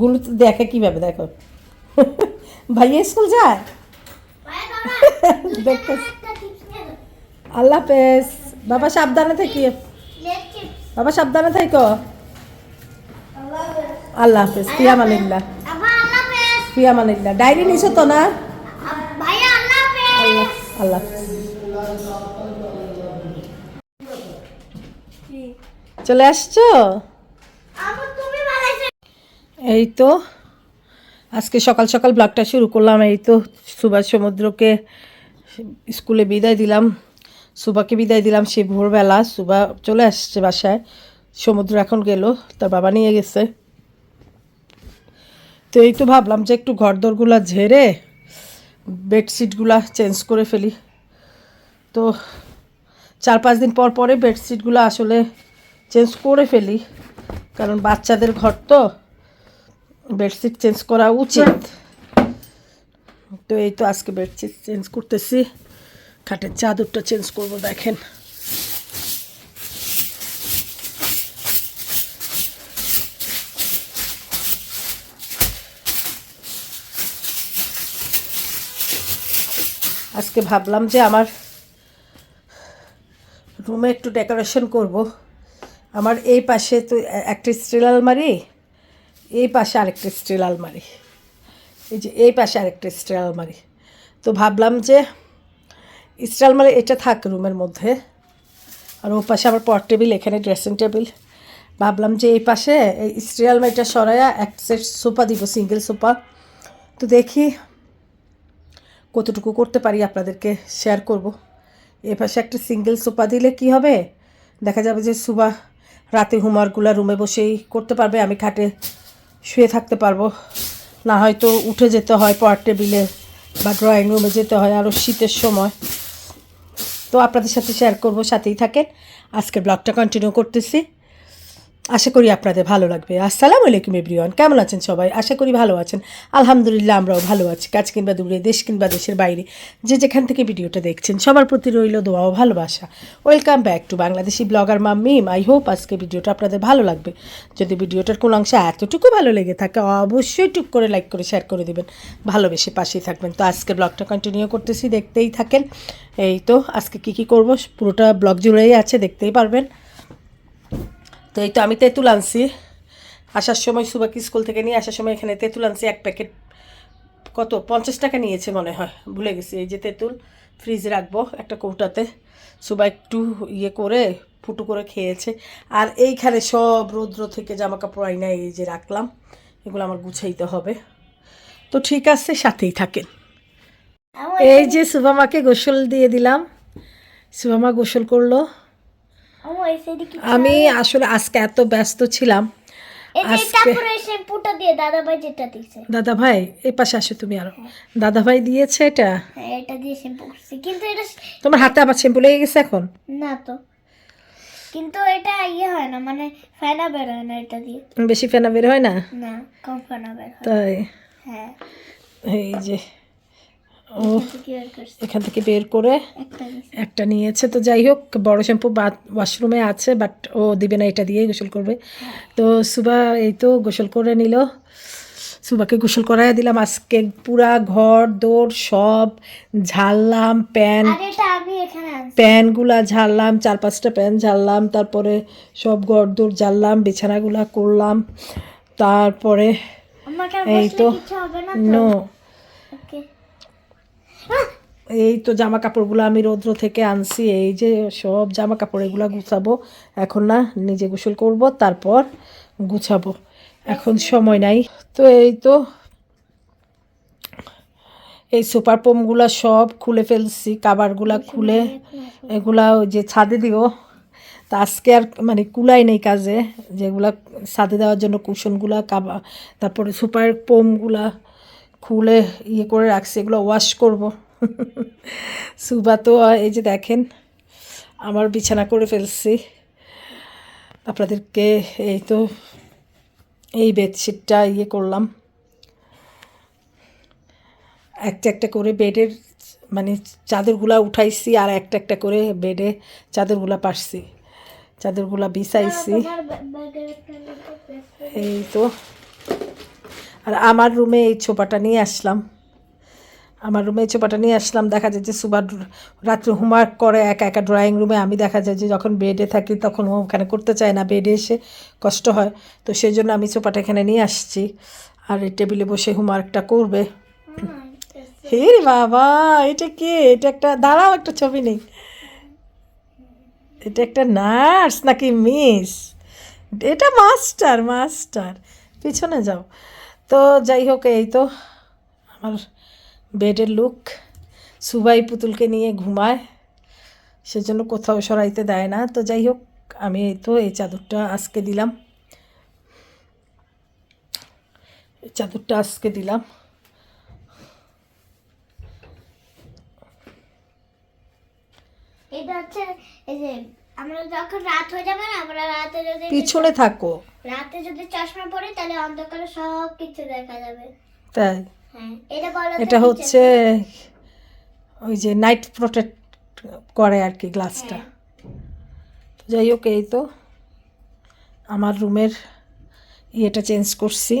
গুলো তো দেখে কীভাবে, দেখো। ভাইয়া স্কুল যায়? দেখতে আল্লাহ হাফেজ। বাবা সাবধানে থাকি। বাবা সাবধানে থাকো। আল্লাহ হাফেজ। ফিয়াম আলিল্লাহ ফিয়াম আলিল্লাহ ডায়েরি নিছো তো না? আল্লাহ আল্লাহ চলে আসছো? এই তো, আজকে সকাল সকাল ব্লগটা শুরু করলাম। এই তো, সুভাষ সমুদ্রকে স্কুলে বিদায় দিলাম। সুবাকে বিদায় দিলাম, সে ভোরবেলা সুবা চলে আসছে বাসায়। সমুদ্র এখন গেল, তার বাবা নিয়ে গেছে। তো এই তো ভাবলাম যে একটু ঘরদোরগুলো ঝেড়ে বেডশিটগুলা চেঞ্জ করে ফেলি। তো চার পাঁচ দিন পর পরে বেডশিটগুলো আসলে চেঞ্জ করে ফেলি, কারণ বাচ্চাদের ঘর তো। বেডশিট চেঞ্জ করা উচিত। তো এই তো আজকে বেডশিট চেঞ্জ করতেছি। খাটের চাদরটা চেঞ্জ করব, দেখেন। আজকে ভাবলাম যে আমার রুমে একটু ডেকোরেশন করব। আমার এই পাশে তো একটা স্টিল আলমারি। এই পাশে আরেকটা স্টিল আলমারি। এই যে এই পাশে আরেকটা স্টিল আলমারি। তো ভাবলাম যে স্টিল আলমারি এটা থাক রুমের মধ্যে। আর ও পাশে আমার পট টেবিল, এখানে ড্রেসিং টেবিল। ভাবলাম যে এই পাশে এই স্টিল আলমারিটা সরাইয়া এক সেট সোফা দিব, সিঙ্গেল সোফা। তো দেখি কতটুকু করতে পারি আপনাদেরকে শেয়ার করব। এ পাশে একটা সিঙ্গেল সোফা দিলে কি হবে? দেখা যাবে যে সুবা রাতে হোমওয়ার্কগুলো রুমে বসেই করতে পারবে। আমি খাটে শুয়ে থাকতে পারব। না হয়তো উঠে যেতে হয় পড়ার টেবিলে বা ড্রয়িং রুমে যেতে হয় আরও শীতের সময়। তো আপনাদের সাথে শেয়ার করব, সাথেই থাকেন। আজকে ব্লগটা কন্টিনিউ করতেছি। আশা করি আপনাদের ভালো লাগবে। আসসালামু আলাইকুম, এভরিওয়ান। কেমন আছেন সবাই? আশা করি ভালো আছেন। আলহামদুলিল্লাহ, আমরাও ভালো আছি। কাজ কিংবা দূরে, দেশ কিংবা দেশের বাইরে, যে যেখান থেকে ভিডিওটা দেখছেন, সবার প্রতি রইল দোয়া ও ভালোবাসা। Welcome back to Bangladeshi blogger মাম্মিম I hope আজকে ভিডিওটা আপনাদের ভালো লাগবে। যদি ভিডিওটার কোনো অংশে এতটুকু ভালো লেগে থাকে, অবশ্যই টুক করে লাইক করে শেয়ার করে দেবেন। ভালোবেসে পাশেই থাকবেন। তো আজকে ব্লগটা কন্টিনিউ করতেছি, দেখতেই থাকেন। এই তো, আজকে কি কি করব? পুরোটা ব্লগ জুড়েই আছে, দেখতেই পারবেন। তো এই তো আমি তেঁতুল আনছি। আসার সময় সুবাকি স্কুল থেকে নিয়ে আসার সময় এখানে তেঁতুল আনছি এক প্যাকেট। কত? পঞ্চাশ টাকা নিয়েছে মনে হয় ভুলে গেছি। এই যে তেঁতুল ফ্রিজে রাখব একটা কৌটাতে। সুবা একটু ইয়ে করে ফুটু করে খেয়েছে। আর এইখানে সব রৌদ্র থেকে জামা কাপড় আইনা এই যে রাখলাম এগুলো আমার গুছাইতে হবে। তো ঠিক আছে সাথেই থাকেন। এই যে সুবামাকে গোসল দিয়ে দিলাম। সুবামা গোসল করল। আমি আসলে আজকে এত ব্যস্ত ছিলাম। আজকে শ্যাম্পুটা দিয়ে দাদা ভাই এই পাশে আসো তুমি আরও। দাদা ভাই দিয়েছে এটা? হ্যাঁ এটা দিয়ে শ্যাম্পু করছি। কিন্তু এটা তোমার হাতে আবার শ্যাম্পু লেগে গেছে এখন? না তো। কিন্তু এটা ইয়ে হয় না মানে ফেনা বের হয় না এটা দিয়ে। বেশি ফেনা বের হয় না? না কম ফেনা বের হয়। তাই? হ্যাঁ। এই যে। ও এখান থেকে বের করে একটা নিয়েছে। তো যাই হোক বড় শ্যাম্পু ওয়াশরুমে আছে বাট ও দিবে না এটা দিয়ে গোসল করবে। তো সুবা এই তো গোসল করে নিল। সুবাকে গোসল করাই দিলাম। আজকে পুরা ঘর দৌড় সব ঝাড়লাম প্যান প্যানগুলা ঝাড়লাম চার পাঁচটা প্যান ঝাড়লাম তারপরে সব ঘর দোর ঝাড়লাম বিছানাগুলা করলাম। তারপরে এই তো নো ওকে এই তো জামা কাপড়গুলো আমি রৌদ্র থেকে আনছি, এই যে সব জামা কাপড় এগুলো গুছাবো। এখন না নিজে গোসল করব, তারপর গুছাবো। এখন সময় নাই। তো এই তো এই সুপার পোমগুলা সব খুলে ফেলছি, কাবারগুলা খুলে। এগুলা ওই যে ছাদে দিও। তা আজকে আর মানে কুলাই নেই কাজে, যেগুলা ছাদে দেওয়ার জন্য কুশনগুলা, কাবা তারপরে সুপার পোমগুলা খুলে ইয়ে করে রাখছি এগুলো ওয়াশ করব। সুবা তো এই যে দেখেন আমার বিছানা করে ফেলছি। আপনাদেরকে এই তো এই বেডশিটটা ইয়ে করলাম। একটা একটা করে বেডের মানে চাদরগুলা উঠাইছি আর একটা একটা করে বেডে চাদরগুলা পারছি চাদরগুলা বিছাইছি। এই তো। আর আমার রুমে এই ছোপাটা নিয়ে আসলাম। আমার রুমে ছোপাটা নিয়ে আসলাম। দেখা যায় যে সুবার রাত্রে হোমওয়ার্ক করে, একা একা ড্রয়িং রুমে। আমি দেখা যায় যে যখন বেডে থাকি তখন ওখানে করতে চায় না। বেডে এসে কষ্ট হয়। তো সেই জন্য আমি ছোপাটা এখানে নিয়ে আসছি। আর এই টেবিলে বসে হোমওয়ার্কটা করবে। হে বাবা, এটা কে? এটা একটা, দাঁড়াও, একটা ছবি নেই। এটা একটা নার্স নাকি মিস? এটা মাস্টার মাস্টার। পিছনে যাও। তো যাই হোক, এই তো আমার বেডের লুক সুবাই পুতুলকে নিয়ে ঘুমায়, সেজন্য কোথাও সরাইতে দেয় না। তো যাই হোক, আমি এই তো এই চাদরটা আজকে দিলাম। চাদরটা আজকে দিলাম। এটা হচ্ছে এই যে আমরা যখন রাত হয়ে যাবে না আমরা রাতে যদি পিছনে থাকো। রাতে যদি চশমা পরি তাহলে অন্ধকারে সব কিছু দেখা যাবে। তাই? হ্যাঁ এটা বলো এটা হচ্ছে ওই যে নাইট প্রোটেক্ট করে আর কি গ্লাসটা হ্যাঁ। যাই হোক এই তো আমার রুমের ইয়েটা চেঞ্জ করছি।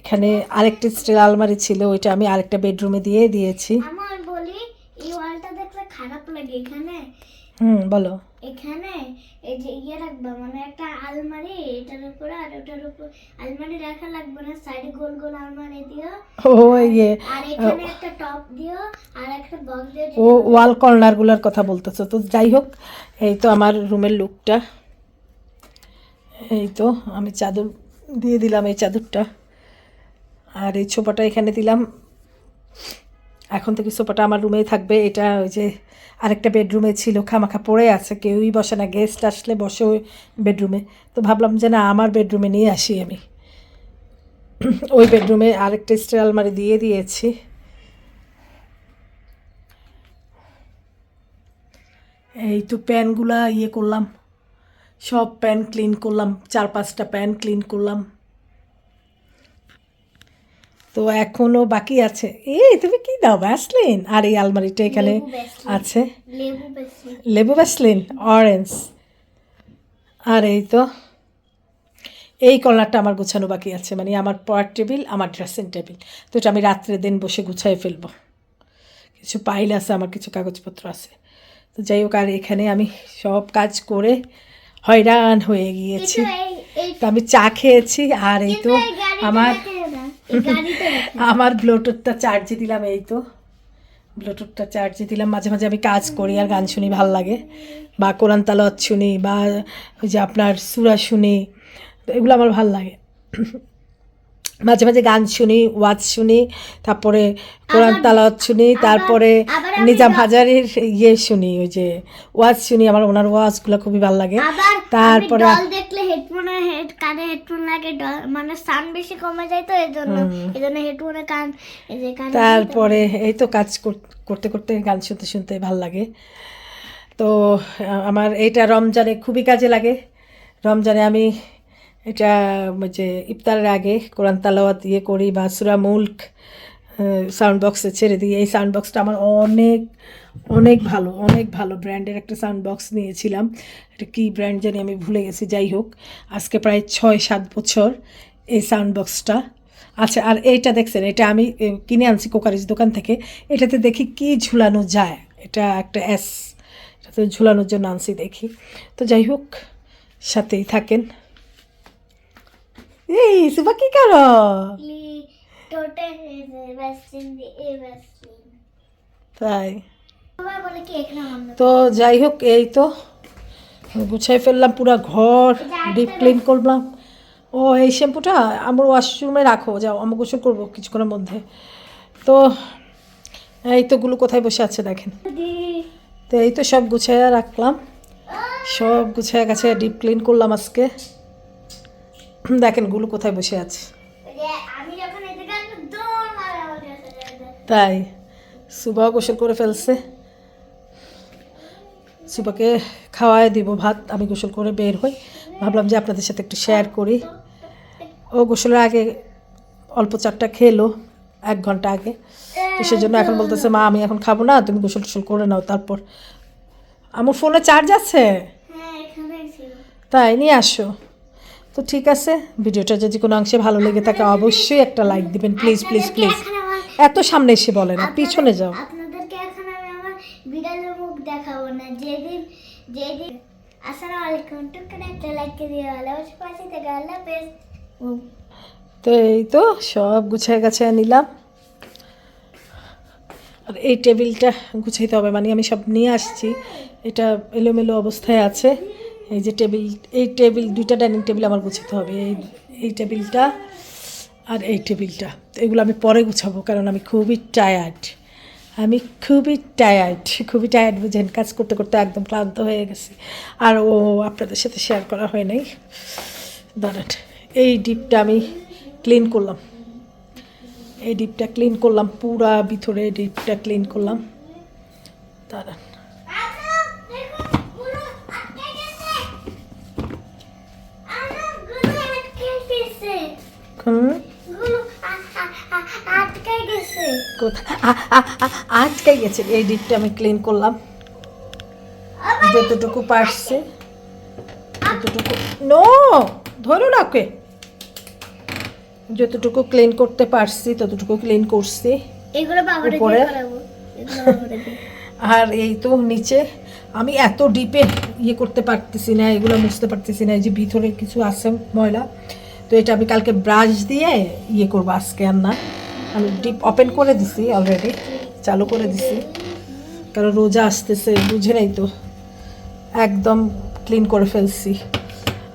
এখানে আরেকটি স্টিল আলমারি ছিল ওইটা আমি আরেকটা বেডরুমে দিয়ে দিয়েছি। আমার বলি এই ওয়ালটা দেখলে খারাপ লাগে এখানে। হুম বলো। এখানে এই যে ইয়ে রাখবা মানে একটা আলমারি এটার উপরে আর ওটার উপর আলমারি রাখা লাগবে না সাইডে গোল গোল আলমারি দিও। ও ইয়ে আর এখানে একটা টপ দিও আর একটা বক্স দিও ও ওয়াল কর্নারগুলোর কথা বলতেছো। তো যাই হোক এই তো আমার রুমের লুকটা এই তো আমি চাদর দিয়ে দিলাম এই চাদরটা। আর এই সোফাটা এখানে দিলাম। এখন থেকে সোফাটা আমার রুমেই থাকবে। এটা ওই যে আরেকটা বেডরুমে ছিল, খামাখা পড়ে আছে, কেউই বসে না গেস্ট আসলে বসে ওই বেডরুমে। তো ভাবলাম যে না, আমার বেডরুমে নিয়ে আসি আমি। ওই বেডরুমে আরেকটা স্টিল আলমারি দিয়ে দিয়েছি। এই তো প্যানগুলা ইয়ে করলাম, সব প্যান ক্লিন করলাম, চার পাঁচটা প্যান ক্লিন করলাম। তো এখনও বাকি আছে। এই তুমি কি দাও? ভ্যাসলিন আর এই আলমারিটা এখানে আছে। লেবু লেবু অরেঞ্জ আর এই তো এই কর্নারটা আমার গুছানো বাকি আছে। মানে আমার পড়ার টেবিল আমার ড্রেসিং টেবিল তো এটা আমি রাত্রে দিন বসে গুছাই ফেলব। কিছু পাইল আছে আমার কিছু কাগজপত্র আছে। তো যাই হোক আর এখানে আমি সব কাজ করে হয়রান হয়ে গিয়েছি। তো আমি চা খেয়েছি আর এই তো আমার আমার ব্লুটুথটা চার্জে দিলাম, এই তো। ব্লুটুথটা চার্জে দিলাম। মাঝে মাঝে আমি কাজ করি, আর গান শুনি, ভালো লাগে। বা কোরআন তালত শুনি, বা ওই যে আপনার সুরা শুনি, এগুলো আমার ভালো লাগে। মাঝে মাঝে গান শুনি ওয়াজ শুনি তারপরে কোরআন তালাওয়াত শুনি তারপরে নিজাম হাজারির ইয়ে শুনি ওই যে ওয়াজ শুনি আমার ওনার ওয়াজগুলো খুবই ভালো লাগে। তারপরে দেখলে হেডফোনে হেড কানে হেডফোন লাগে মানে সাউন্ড বেশি কমে যায় তো এই জন্য এই জন্য হেডফোনে কান তারপরে এই তো কাজ কর- করতে করতে গান শুনতে শুনতে ভালো লাগে। তো আমার এইটা রমজানে খুবই কাজে লাগে। রমজানে আমি এটা যে ইফতারের আগে কোরআন তালাওয়াত ইয়ে করি বা সুরা মুল্ক সাউন্ড বক্সে ছেড়ে দিই। এই সাউন্ড বক্সটা আমার অনেক অনেক ভালো অনেক ভালো ব্র্যান্ডের একটা সাউন্ড বক্স নিয়েছিলাম। এটা কী ব্র্যান্ড জানি আমি ভুলে গেছি, যাই হোক। আজকে প্রায় ছয় সাত বছর এই সাউন্ড বক্সটা আচ্ছা আর এইটা দেখছেন, এটা আমি কিনে আনছি কোকারিজ দোকান থেকে। এটাতে দেখি কি ঝুলানো যায়। এটা একটা এস এটাতে ঝুলানোর জন্য আনছি দেখি। তো যাই হোক, সাথেই থাকেন। টোটে ভ্যাসলিন দি এ ভ্যাসলিন তাই। তো যাই হোক এই তো। গুছাই ফেললাম পুরো ঘর ডিপ ক্লিন করলাম। ও এই শ্যাম্পুটা আমার ওয়াশরুমে রাখো যাও আমি গোসল করব কিছুক্ষণের মধ্যে। তো এই তো গুলো কোথায় বসে আছে দেখেন। তো এই তো সব গুছাইয়া রাখলাম। সব গুছাইয়া গেছে ডিপ ক্লিন করলাম আজকে। দেখেনগুলো কোথায় বসে আছে। তাই সুবাও গোসল করে ফেলছে। সুবাকে খাওয়ায় দিব ভাত আমি গোসল করে বের হই। ভাবলাম যে আপনাদের সাথে একটু শেয়ার করি। ও গোসলের আগে অল্প চারটা খেলো এক ঘণ্টা আগে। তো সেজন্য এখন বলতেছে মা আমি এখন খাব না তুমি গোসল টোসল করে নাও তারপর। আমার ফোনে চার্জ আছে? হ্যাঁ তাই নিয়ে আসো। তো ঠিক আছে ভিডিওটা যদি কোনো অংশে ভালো লেগে থাকে অবশ্যই একটা লাইক দিবেন। প্লিজ প্লিজ প্লিজ এত সামনে এসে বলে না পিছনে যাও। আপনাদেরকে এখন আমি আমার বিড়ালের মুখ দেখাবো না। যেদিন যেদিন আসসালামু আলাইকুম। টুক একটা লাইক দিয়ে ভালো পাশে থেকে আল্লাহ হাফেজ তো এই তো সব গুছায় গাছায় নিলাম। আর এই টেবিলটা গুছাইতে হবে মানে আমি সব নিয়ে আসছি। এটা এলোমেলো অবস্থায় আছে। এই যে টেবিল, এই টেবিল, দুইটা ডাইনিং টেবিল আমার গুছাতে হবে। এই এই টেবিলটা আর এই টেবিলটা। এগুলো আমি পরে গুছাবো কারণ আমি খুবই টায়ার্ড আমি খুবই টায়ার্ড খুবই টায়ার্ড বুঝেন, কাজ করতে করতে একদম ক্লান্ত হয়ে গেছি। আর ও আপনাদের সাথে শেয়ার করা হয় নাই। দাঁড়ান, এই ডিপটা আমি ক্লিন করলাম। এই ডিপটা ক্লিন করলাম, পুরা ভিতরে ডিপটা ক্লিন করলাম। দাঁড়ান। আটকে গেছে। এই ডিপটা আমি ক্লিন করলাম। যতটুকু পারছে যতটুকু নো ধরো না ওকে। যতটুকু ক্লিন করতে পারছি ততটুকু ক্লিন করছি। উপরে? আর এই তো নিচে। আমি এত ডিপে ইয়ে করতে পারতেছি না এগুলো মুছতে পারতেছি না এই যে ভিতরে কিছু আছে ময়লা। এটা আমি কালকে ব্রাশ দিয়ে ইয়ে করব আজকে আর না। আমি ডিপ ওপেন করে দিছি অলরেডি চালু করে দিছি। কারণ রোজা আসতেছে, বুঝে নাই তো। একদম ক্লিন করে ফেলছি।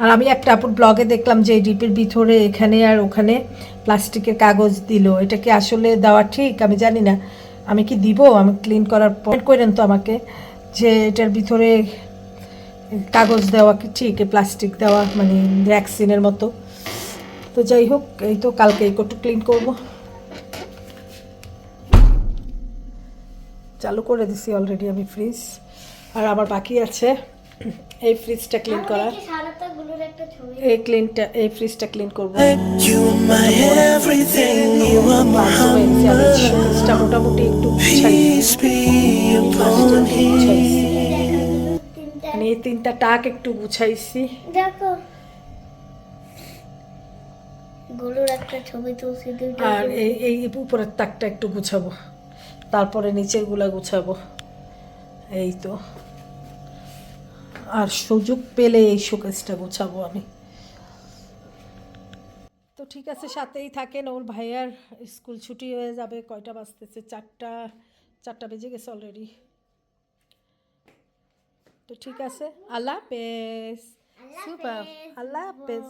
আর আমি একটা আপুর ব্লগে দেখলাম যে ডিপের ভিতরে এখানে আর ওখানে প্লাস্টিকের কাগজ দিল। এটা কি আসলে দেওয়া ঠিক? আমি জানি না। আমি কি দিব? আমি ক্লিন করার পর করেন তো আমাকে যে এটার ভিতরে কাগজ দেওয়া কি ঠিক? প্লাস্টিক দেওয়া মানে ভ্যাকসিনের মতো। তো যাই হোক এই তো কালকে এই একটু ক্লিন করব। চালু করে দিছি অলরেডি আমি ফ্রিজ আর আমার বাকি আছে এই ফ্রিজটা ক্লিন করা এই ক্লিনটা এই ফ্রিজটা ক্লিন করব। ফ্রিজটা মোটামুটি একটু মানে এই তিনটা টাক একটু গুছাইছি। দেখো গরুর একটা ছবি তুলছি আর এই এই উপরের তাকটা একটু গুছাবো। তারপরে নিচেরগুলা গুছাবো। এই তো। আর সুযোগ পেলে এই শোকেসটা গুছাবো আমি। তো ঠিক আছে সাথেই থাকেন ওর ভাইয়ার স্কুল ছুটি হয়ে যাবে কয়টা বাজতেছে? চারটা চারটা বেজে গেছে অলরেডি তো ঠিক আছে আল্লাহ হাফেজ। সুপার আল্লাহ হাফেজ।